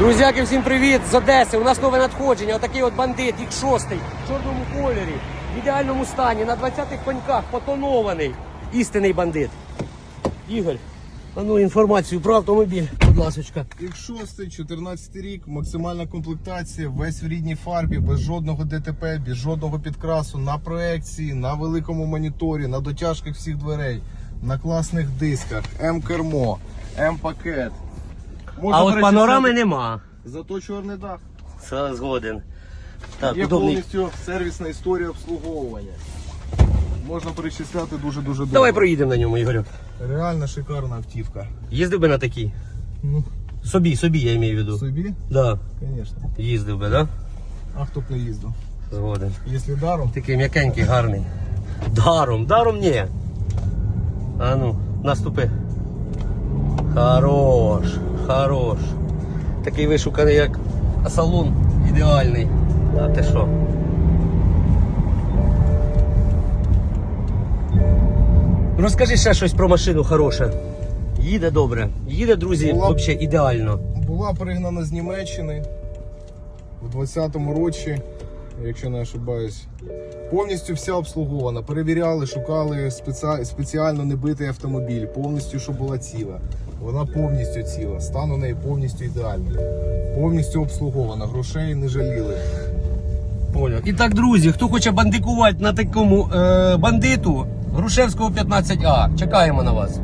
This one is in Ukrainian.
Друзяки, всім привіт з Одеси. У нас нове надходження. Отакий от бандит, їх шостий, в чорному кольорі, в ідеальному стані, на 20-х коньках, потонований. Істинний бандит. Ігор, а ну інформацію про автомобіль, будь ласочка. X6, 14 рік, максимальна комплектація, весь в рідній фарбі, без жодного ДТП, без жодного підкрасу, на проекції, на великому моніторі, на дотяжках всіх дверей, на класних дисках, М-кермо, М-пакет. Можна А от перечисляти- панорами нема. Зато чорний дах. Все згоден. Так, Є удобний. повністю сервісна історія обслуговування. Можна перечисляти дуже-дуже довго. Давай проїдемо на ньому, Ігорю. Реально шикарна автівка. Їздив би на такій? Ну, Собі, собі, я маю в виду. собі, Да, звісно. їздив би, да? А хто б не їздив? Згоден. Якщо даром, Такий м'якенький, гарний. Даром, даром ні. А ну, наступи. Хорош, хорош. Такий вишуканий, як салон ідеальний. А ти що? Розкажи ще щось про машину хороше. Їде добре. Їде, друзі, Була взагалі ідеально. була пригнана з Німеччини в 20-му році, якщо не ошибаюсь. Повністю вся обслугована. Перевіряли, шукали спеці- спеціально небитий автомобіль, повністю, щоб була ціла. Вона повністю ціла. Стан у неї повністю ідеальний. Повністю обслугована, грошей не жаліли. Понял. І так, друзі, хто хоче бандикувати на такому е, бандиту, Грушевського 15А, чекаємо на вас.